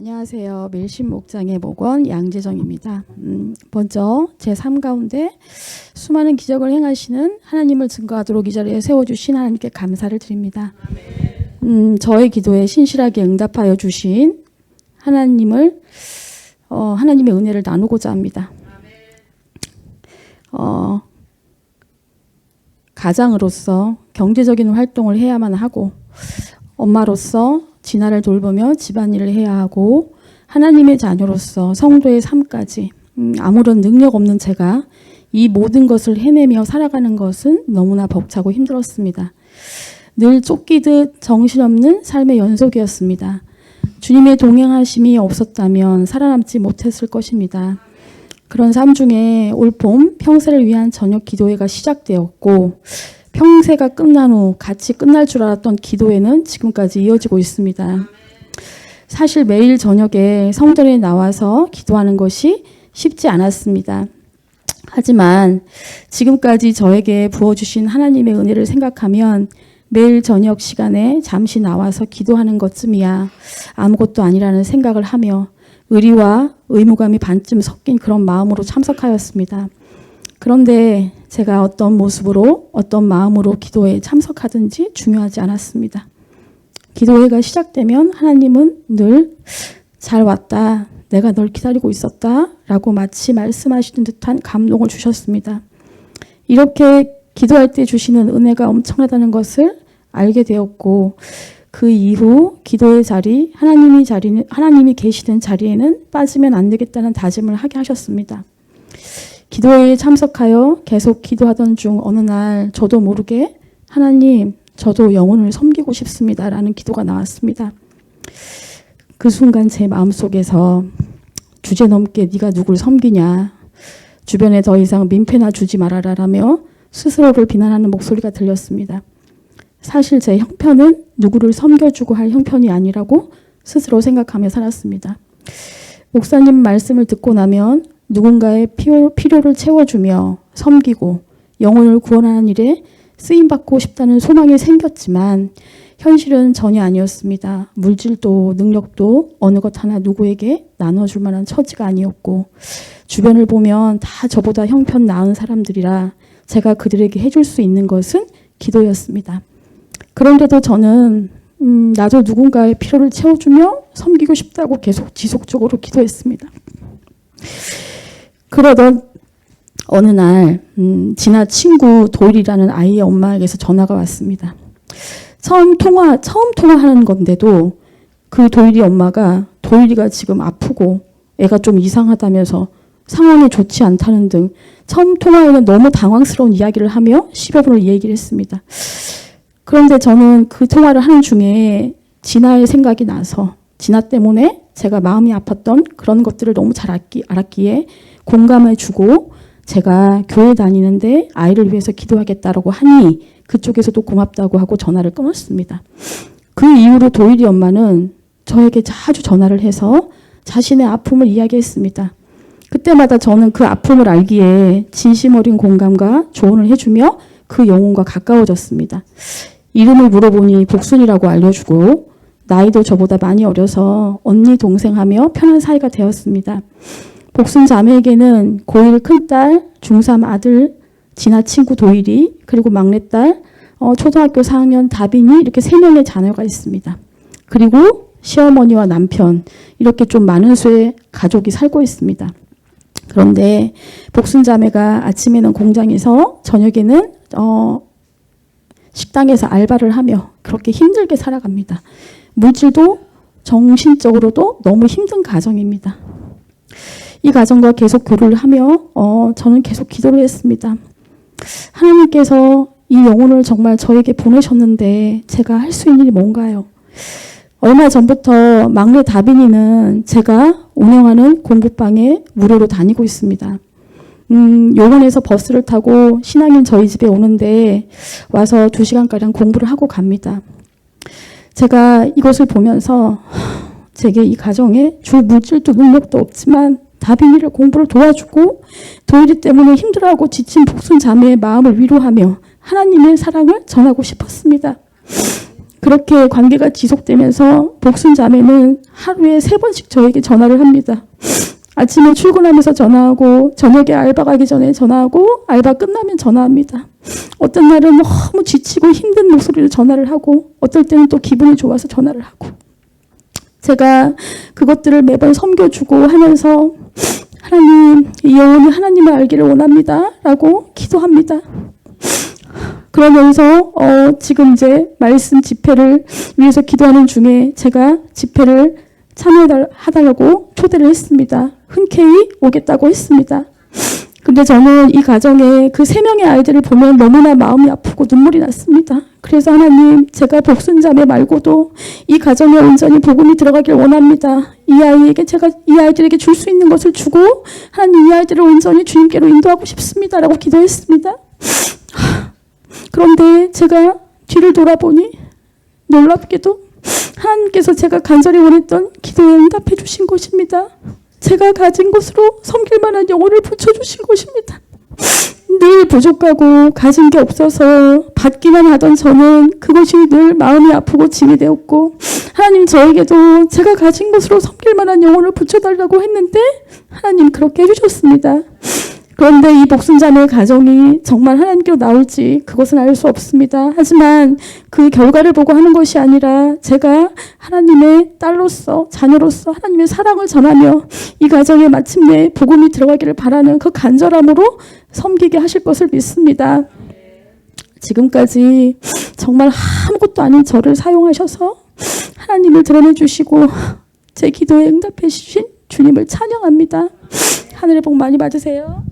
안녕하세요. 밀신 목장의 목원 양재정입니다. 음, 먼저 제삶 가운데 수많은 기적을 행하시는 하나님을 증거하도록 이 자리에 세워주신 하나님께 감사를 드립니다. 음, 저의 기도에 신실하게 응답하여 주신 하나님을 어, 하나님의 은혜를 나누고자 합니다. 어, 가장으로서 경제적인 활동을 해야만 하고 엄마로서 진화를 돌보며 집안일을 해야 하고 하나님의 자녀로서 성도의 삶까지 음, 아무런 능력 없는 제가 이 모든 것을 해내며 살아가는 것은 너무나 벅차고 힘들었습니다. 늘 쫓기듯 정신없는 삶의 연속이었습니다. 주님의 동행하심이 없었다면 살아남지 못했을 것입니다. 그런 삶 중에 올봄 평세를 위한 저녁 기도회가 시작되었고 평세가 끝난 후 같이 끝날 줄 알았던 기도회는 지금까지 이어지고 있습니다. 사실 매일 저녁에 성전에 나와서 기도하는 것이 쉽지 않았습니다. 하지만 지금까지 저에게 부어주신 하나님의 은혜를 생각하면 매일 저녁 시간에 잠시 나와서 기도하는 것쯤이야 아무것도 아니라는 생각을 하며 의리와 의무감이 반쯤 섞인 그런 마음으로 참석하였습니다. 그런데 제가 어떤 모습으로 어떤 마음으로 기도에 참석하든지 중요하지 않았습니다. 기도회가 시작되면 하나님은 늘 잘 왔다. 내가 널 기다리고 있었다. 라고 마치 말씀하시는 듯한 감동을 주셨습니다. 이렇게 기도할 때 주시는 은혜가 엄청나다는 것을 알게 되었고, 그 이후 기도의 자리, 하나님이 자리는, 하나님이 계시는 자리에는 빠지면 안 되겠다는 다짐을 하게 하셨습니다. 기도회에 참석하여 계속 기도하던 중 어느 날 저도 모르게 하나님, 저도 영혼을 섬기고 싶습니다. 라는 기도가 나왔습니다. 그 순간 제 마음속에서 주제 넘게 네가 누굴 섬기냐. 주변에 더 이상 민폐나 주지 말아라 라며 스스로를 비난하는 목소리가 들렸습니다. 사실 제 형편은 누구를 섬겨주고 할 형편이 아니라고 스스로 생각하며 살았습니다. 목사님 말씀을 듣고 나면 누군가의 필요, 필요 를 채워주며 섬기고 영혼을 구원하는 일에 쓰임받고 싶다는 소망이 생겼지만 현실은 전혀 아니었습니다. 물질도 능력도 어느 것 하나 누구에게 나눠줄 만한 처지가 아니었고 주변을 보면 다 저보다 형편 나은 사람들이라 제가 그들에게 해줄 수 있는 것은 기도였습니다. 그런데도 저는 음, 나도 누군가의 필요를 채워주며 섬기고 싶다고 계속 지속적으로 기도했습니다. 그러던 어느 날 음, 진아 친구 도일이라는 아이의 엄마에게서 전화가 왔습니다. 처음 통화 처음 통화하는 건데도 그 도일이 엄마가 도일이가 지금 아프고 애가 좀 이상하다면서 상황이 좋지 않다는 등 처음 통화에는 너무 당황스러운 이야기를 하며 10여 분을 얘기를 했습니다. 그런데 저는 그 통화를 하는 중에 진아의 생각이 나서 진아 때문에 제가 마음이 아팠던 그런 것들을 너무 잘 알기, 알았기에 공감해 주고 제가 교회 다니는데 아이를 위해서 기도하겠다라고 하니 그쪽에서도 고맙다고 하고 전화를 끊었습니다. 그 이후로 도일이 엄마는 저에게 자주 전화를 해서 자신의 아픔을 이야기했습니다. 그때마다 저는 그 아픔을 알기에 진심 어린 공감과 조언을 해주며 그 영혼과 가까워졌습니다. 이름을 물어보니 복순이라고 알려주고 나이도 저보다 많이 어려서 언니 동생 하며 편한 사이가 되었습니다. 복순 자매에게는 고1 큰딸, 중3 아들, 진아 친구 도일이, 그리고 막내딸, 어, 초등학교 4학년 다빈이 이렇게 세 명의 자녀가 있습니다. 그리고 시어머니와 남편, 이렇게 좀 많은 수의 가족이 살고 있습니다. 그런데 복순 자매가 아침에는 공장에서 저녁에는 어, 식당에서 알바를 하며 그렇게 힘들게 살아갑니다. 물질도 정신적으로도 너무 힘든 가정입니다. 이 가정과 계속 교류를 하며 어, 저는 계속 기도를 했습니다. 하나님께서 이 영혼을 정말 저에게 보내셨는데 제가 할 수 있는 일이 뭔가요? 얼마 전부터 막내 다빈이는 제가 운영하는 공부방에 무료로 다니고 있습니다. 음, 요원에서 버스를 타고 신앙인 저희 집에 오는데 와서 두 시간가량 공부를 하고 갑니다. 제가 이것을 보면서 제게 이 가정에 줄 물질도 능력도 없지만 다빈이를 공부를 도와주고 도일이 때문에 힘들어하고 지친 복순 자매의 마음을 위로하며 하나님의 사랑을 전하고 싶었습니다. 그렇게 관계가 지속되면서 복순 자매는 하루에 세 번씩 저에게 전화를 합니다. 아침에 출근하면서 전화하고 저녁에 알바 가기 전에 전화하고 알바 끝나면 전화합니다. 어떤 날은 너무 지치고 힘든 목소리로 전화를 하고 어떨 때는 또 기분이 좋아서 전화를 하고 제가 그것들을 매번 섬겨주고 하면서 하나님 이 영혼이 하나님을 알기를 원합니다 라고 기도합니다. 그러면서 어, 지금 이제 말씀 집회를 위해서 기도하는 중에 제가 집회를 참여하달라고 초대를 했습니다. 흔쾌히 오겠다고 했습니다. 근데 저는 이 가정에 그 세 명의 아이들을 보면 너무나 마음이 아프고 눈물이 났습니다. 그래서 하나님, 제가 복순자매 말고도 이 가정에 온전히 복음이 들어가길 원합니다. 이 아이에게 제가 이 아이들에게 줄 수 있는 것을 주고 하나님 이 아이들을 온전히 주님께로 인도하고 싶습니다라고 기도했습니다. 그런데 제가 뒤를 돌아보니 놀랍게도 하나님께서 제가 간절히 원했던 기도에 응답해 주신 것입니다. 제가 가진 것으로 섬길 만한 영혼을 붙여주신 것입니다. 늘 부족하고 가진 게 없어서 받기만 하던 저는 그것이 늘 마음이 아프고 짐이 되었고 하나님 저에게도 제가 가진 것으로 섬길 만한 영혼을 붙여달라고 했는데 하나님 그렇게 해주셨습니다. 그런데 이 복순자매 가정이 정말 하나님께로 나올지 그것은 알 수 없습니다. 하지만 그 결과를 보고 하는 것이 아니라 제가 하나님의 딸로서 자녀로서 하나님의 사랑을 전하며 이 가정에 마침내 복음이 들어가기를 바라는 그 간절함으로 섬기게 하실 것을 믿습니다. 지금까지 정말 아무것도 아닌 저를 사용하셔서 하나님을 드러내 주시고 제 기도에 응답해 주신 주님을 찬양합니다. 하늘의 복 많이 받으세요.